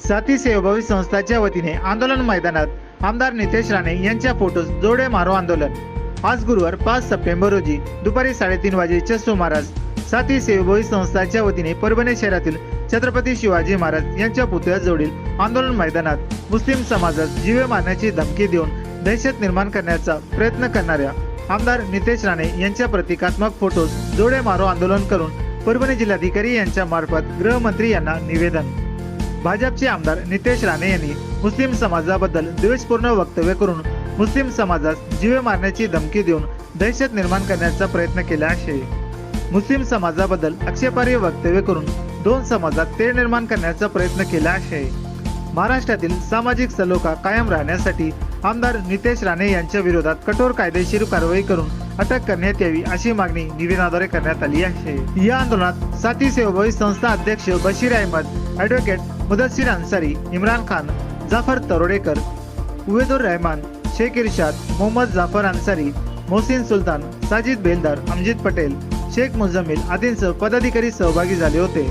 साथी सेवाभावी संस्थाच्या वतीने आंदोलन मैदानात आमदार नितेश राणे यांच्या फोटोस जोडे मारो आंदोलन. आज गुरुवार पाच सप्टेंबर रोजी दुपारी साडेतीन वाजेच्या सुमारास साथी सेवाभावी संस्थाच्या वतीने परभणी शहरातील छत्रपती शिवाजी महाराज यांच्या पुतळ्याजवळील आंदोलन मैदानात मुस्लिम समाजास जीवे मारण्याची धमकी देऊन दहशत निर्माण करण्याचा प्रयत्न करणाऱ्या आमदार नितेश राणे यांच्या प्रतिकात्मक फोटोस जोडे मारो आंदोलन करून परभणी जिल्हाधिकारी यांच्या मार्फत गृहमंत्री यांना निवेदन. भाजपचे आमदार नितेश राणे यांनी मुस्लिम समाजाबद्दल द्वेषपूर्ण वक्तव्य करून मुस्लिम समाजास जीवे मारण्याची धमकी देऊन दहशत निर्माण करण्याचा प्रयत्न केला आहे. मुस्लिम समाजाबद्दल आक्षेपार्ह वक्तव्य करून दोन समाजात तेढ निर्माण करण्याचा प्रयत्न केला आहे. महाराष्ट्रातील सामाजिक सलोखा कायम राहण्यासाठी आमदार नितेश राणे यांच्या विरोधात कठोर कायदेशीर कारवाई करून अटक करण्यात यावी अशी मागणी निवेदनाद्वारे करण्यात आली आहे. या आंदोलनात साथी सेवाभावी संस्था अध्यक्ष बशीर अहमद ॲडव्होकेट मुदस्सीर अन्सारी इम्रान खान जाफर तरोडेकर उवेदुर रहमान शेख इर्शाद मोहम्मद जाफर अन्सारी मोहसिन सुलतान साजिद बेलदार अमजिद पटेल शेख मुजम्मिल आदींसह पदाधिकारी सहभागी झाले होते.